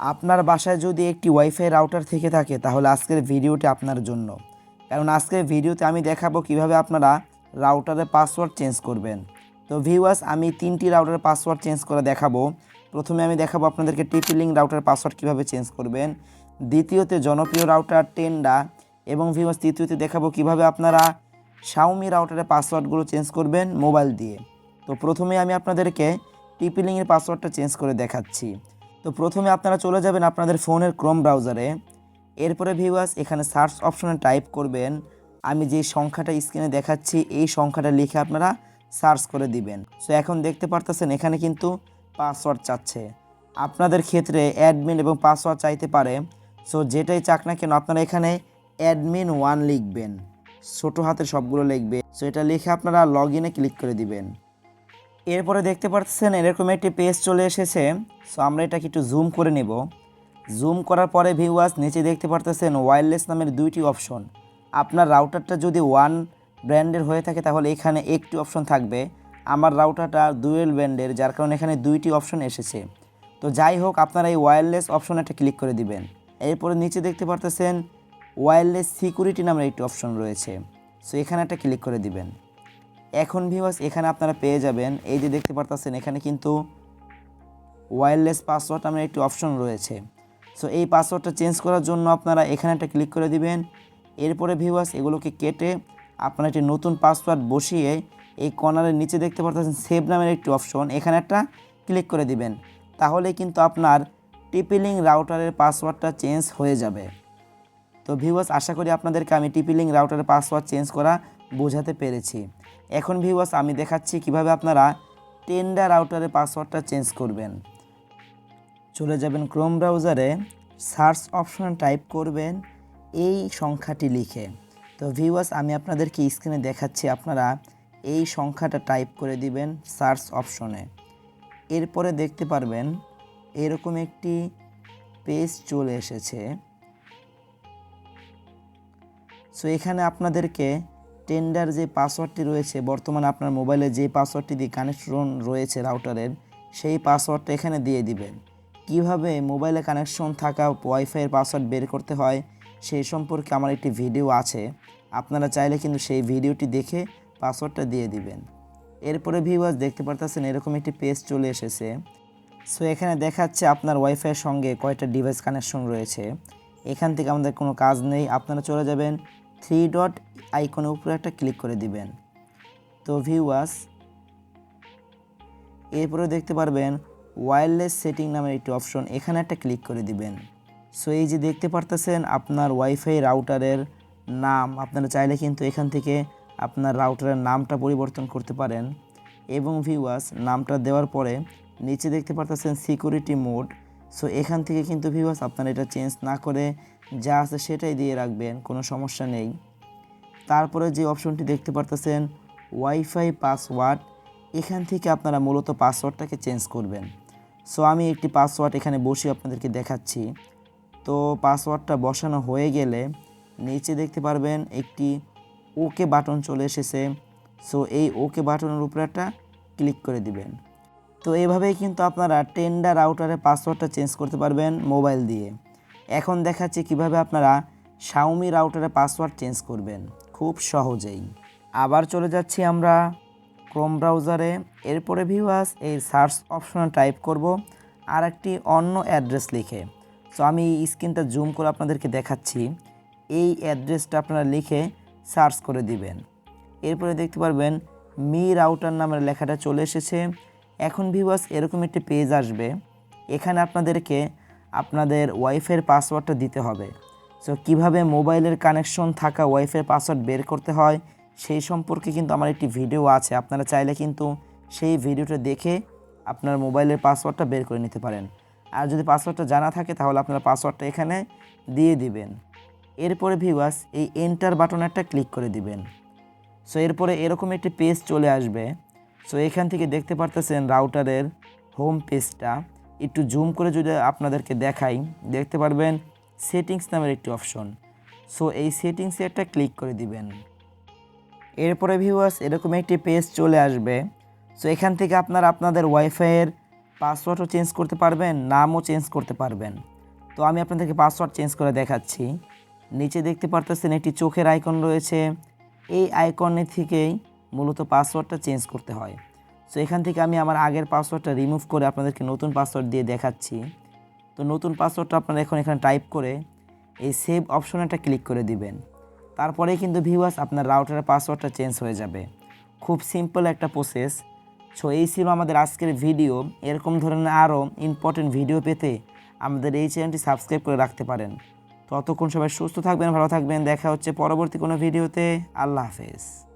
আপনার বাসায় যদি একটি ওয়াইফাই রাউটার থেকে থাকে, তাহলে আজকের ভিডিওটি আপনার জন্য। কারণ আজকের ভিডিওতে আমি দেখাবো কীভাবে আপনারা রাউটারের পাসওয়ার্ড চেঞ্জ করবেন। তো ভিউয়ার্স আমি তিনটি রাউটারের পাসওয়ার্ড চেঞ্জ করে দেখাবো। প্রথমে আমি দেখাবো আপনাদেরকে টিপি লিঙ্ক রাউটার পাসওয়ার্ড কীভাবে চেঞ্জ করবেন। দ্বিতীয়তে জনপ্রিয় রাউটার টেন্ডা এবং ভিউয়ার্স তৃতীয়তে দেখাবো কীভাবে আপনারা শাওমি রাউটারের পাসওয়ার্ডগুলো চেঞ্জ করবেন মোবাইল দিয়ে। তো প্রথমে আমি আপনাদেরকে টিপি লিঙ্কের পাসওয়ার্ডটা চেঞ্জ করে দেখাচ্ছি। তো প্রথমে আপনারা চলে যাবেন আপনাদের ফোনের ক্রোম ব্রাউজারে। এরপরে ভিউয়ার্স এখানে সার্চ অপশনে টাইপ করবেন। আমি যে সংখ্যাটা স্ক্রিনে দেখাচ্ছি, এই সংখ্যাটা লিখে আপনারা সার্চ করে দিবেন। সো এখন দেখতে পারতেছেন এখানে কিন্তু পাসওয়ার্ড চাচ্ছে। আপনাদের ক্ষেত্রে অ্যাডমিন এবং পাসওয়ার্ড চাইতে পারে। সো যেটাই চাক না কেন, আপনারা এখানে অ্যাডমিন ওয়ান লিখবেন। ছোটো হাতের সবগুলো লিখবে। সো এটা লিখে আপনারা লগ ইনে ক্লিক করে দিবেন। এরপরে দেখতে পাচ্ছেন এরকম একটি পেজ চলে এসেছে। সো আমরা এটাকে একটু জুম করে নেব। জুম করার পরে ভিউয়ার্স নিচে দেখতে পারতেছেন ওয়্যারলেস নামের দুইটি অপশন আপনার রাউটারটা যদি ওয়ান ব্র্যান্ডের হয়ে থাকে, তাহলে এখানে একটি অপশন থাকবে। আমার রাউটারটা ডুয়েল ব্র্যান্ডের যার কারণে এখানে দুইটি অপশন এসেছে। তো যাই হোক, আপনারা এই ওয়্যারলেস অপশনে একটা ক্লিক করে দিবেন। এরপরে নিচে দেখতে পারতেছেন ওয়্যারলেস সিকিউরিটি নামের একটি অপশন রয়েছে। সো এখানে একটা ক্লিক করে দিবেন। এখন ভিউয়ার্স এখানে আপনারা পেয়ে যাবেন। এই যে দেখতে পারতেছেন, এখানে কিন্তু ওয়্যারলেস পাসওয়ার্ড নামের একটি অপশন রয়েছে। সো এই পাসওয়ার্ডটা চেঞ্জ করার জন্য আপনারা এখানে একটা ক্লিক করে দিবেন। এরপরে ভিউয়ার্স এগুলোকে কেটে আপনারা একটি নতুন পাসওয়ার্ড বসিয়ে এই কর্নারের নিচে দেখতে পারতেছেন সেভ নামের একটি অপশন এখানে একটা ক্লিক করে দিবেন। তাহলে কিন্তু আপনার টিপিলিং রাউটারের পাসওয়ার্ডটা চেঞ্জ হয়ে যাবে। তো ভিউয়ার্স আশা করি আপনাদেরকে আমি টিপিলিং রাউটারের পাসওয়ার্ড চেঞ্জ করা বোঝাতে পেরেছি। এখন ভিউয়ার্স আমি দেখাচ্ছি কীভাবে আপনারা টেন্ডার রাউটারের পাসওয়ার্ডটা চেঞ্জ করবেন। চলে যাবেন ক্রোম ব্রাউজারে সার্চ অপশনে টাইপ করবেন এই সংখ্যাটি লিখে। তো ভিউয়ার্স আমি আপনাদেরকে স্ক্রিনে দেখাচ্ছি, আপনারা এই সংখ্যাটা টাইপ করে দিবেন সার্চ অপশনে এরপরে দেখতে পারবেন, এরকম একটি পেজ চলে এসেছে। সো এখানে আপনাদেরকে টেন্ডার যে পাসওয়ার্ডটি রয়েছে, বর্তমানে আপনার মোবাইলে যে পাসওয়ার্ডটি দিয়ে কানেকশন রয়েছে রাউটারের সেই পাসওয়ার্ডটা এখানে দিয়ে দিবেন। কীভাবে মোবাইলে কানেকশন থাকা ওয়াইফাইয়ের পাসওয়ার্ড বের করতে হয়, সেই সম্পর্কে আমার একটি ভিডিও আছে। আপনারা চাইলে কিন্তু সেই ভিডিওটি দেখে পাসওয়ার্ডটা দিয়ে দিবেন। এরপরে ভিউয়ার্স দেখতে পারতেছেন এরকম একটি পেজ চলে এসেছে। সো এখানে দেখাচ্ছে আপনার ওয়াইফাইয়ের সঙ্গে কয়টা ডিভাইস কানেকশন রয়েছে। এখান থেকে আমাদের কোনো কাজ নেই, আপনারা চলে যাবেন থ্রি ডট আইকনের উপরে একটা ক্লিক করে দিবেন। তো ভিউয়ার্স এরপরে দেখতে পারবেন ওয়্যারলেস সেটিং নামের একটি অপশন এখানে একটা ক্লিক করে দিবেন। সো এই যে দেখতে পারতেছেন আপনার ওয়াইফাই রাউটারের নাম, আপনারা চাইলে কিন্তু এখান থেকে আপনার রাউটারের নামটা পরিবর্তন করতে পারেন। এবং ভিউয়ার্স নামটা দেওয়ার পরে নিচে দেখতে পারতেছেন সিকিউরিটি মোড সো এখান থেকে কিন্তু ভিউয়ার্স আপনারা এটা চেঞ্জ না করে যা আছে সেটাই দিয়ে রাখবেন, কোনো সমস্যা নেই। তারপরে যে অপশনটি দেখতে পারতেছেন ওয়াইফাই পাসওয়ার্ড এখান থেকে আপনারা মূলত পাসওয়ার্ডটাকে চেঞ্জ করবেন। সো আমি একটি পাসওয়ার্ড এখানে বসে আপনাদেরকে দেখাচ্ছি। তো পাসওয়ার্ডটা বসানো হয়ে গেলে নিচে দেখতে পারবেন একটি ওকে বাটন চলে এসেছে। সো এই ওকে বাটনের উপরে একটা ক্লিক করে দিবেন। তো এভাবেই কিন্তু আপনারা টেন্ডার আউটারের পাসওয়ার্ডটা চেঞ্জ করতে পারবেন মোবাইল দিয়ে। এখন দেখাচ্ছি কীভাবে আপনারা শাওমি রাউটারের পাসওয়ার্ড চেঞ্জ করবেন। খুব সহজেই। আবার চলে যাচ্ছি আমরা ক্রোম ব্রাউজারে এরপরে ভিউয়ার্স এই সার্চ অপশনে টাইপ করব। আর একটি অন্য অ্যাড্রেস লিখে। সো আমি স্ক্রিনটা জুম করে আপনাদেরকে দেখাচ্ছি। এই অ্যাড্রেসটা আপনারা লিখে সার্চ করে দিবেন। এরপরে দেখতে পারবেন মি রাউটার নামের লেখাটা চলে এসেছে। এখন ভিউয়ার্স এরকম একটি পেজ আসবে। এখানে আপনাদেরকে আপনাদের ওয়াইফাইয়ের পাসওয়ার্ডটা দিতে হবে। সো কীভাবে মোবাইলের কানেকশন থাকা ওয়াইফাই পাসওয়ার্ড বের করতে হয়, সেই সম্পর্কে কিন্তু আমার একটি ভিডিও আছে। আপনারা চাইলে কিন্তু সেই ভিডিওটা দেখে আপনার মোবাইলের পাসওয়ার্ডটা বের করে নিতে পারেন। আর যদি পাসওয়ার্ডটা জানা থাকে, তাহলে আপনারা পাসওয়ার্ডটা এখানে দিয়ে দিবেন। এরপরে ভিউয়ার্স এই এন্টার বাটনে একটা ক্লিক করে দিবেন। সো এরপরে এরকম একটি পেজ চলে আসবে। সো এখান থেকে দেখতে পারতেছেন রাউটারের হোম পেজটা একটু জুম করে যদি আপনাদেরকে দেখাই, দেখতে পারবেন সেটিংস নামের একটি অপশন সো এই সেটিংসে একটা ক্লিক করে দিবেন। এরপরে ভিউয়ার্স এরকম একটি পেজ চলে আসবে। সো এখান থেকে আপনারা আপনাদের ওয়াইফাইয়ের পাসওয়ার্ডও চেঞ্জ করতে পারবেন, নামও চেঞ্জ করতে পারবেন। তো, আমি আপনাদেরকে পাসওয়ার্ড চেঞ্জ করে দেখাচ্ছি। নিচে দেখতে পারতেছেন একটি চোখের আইকন রয়েছে। এই আইকনে থেকেই মূলত পাসওয়ার্ডটা চেঞ্জ করতে হয়। সো এখান থেকে আমি আমার আগের পাসওয়ার্ডটা রিমুভ করে আপনাদেরকে নতুন পাসওয়ার্ড দিয়ে দেখাচ্ছি। তো নতুন পাসওয়ার্ডটা আপনারা এখন এখানে টাইপ করে এই সেভ অপশনটা ক্লিক করে দিবেন। তারপরেই কিন্তু ভিউয়ার্স আপনার রাউটারের পাসওয়ার্ডটা চেঞ্জ হয়ে যাবে। খুব সিম্পল একটা প্রসেস সো এই ছিল আমাদের আজকের ভিডিও এরকম ধরনের আরও ইম্পর্টেন্ট ভিডিও পেতে আমাদের এই চ্যানেলটি সাবস্ক্রাইব করে রাখতে পারেন। ততক্ষণ সবাই সুস্থ থাকবেন, ভালো থাকবেন। দেখা হচ্ছে পরবর্তী কোনো ভিডিওতে আল্লাহ হাফেজ।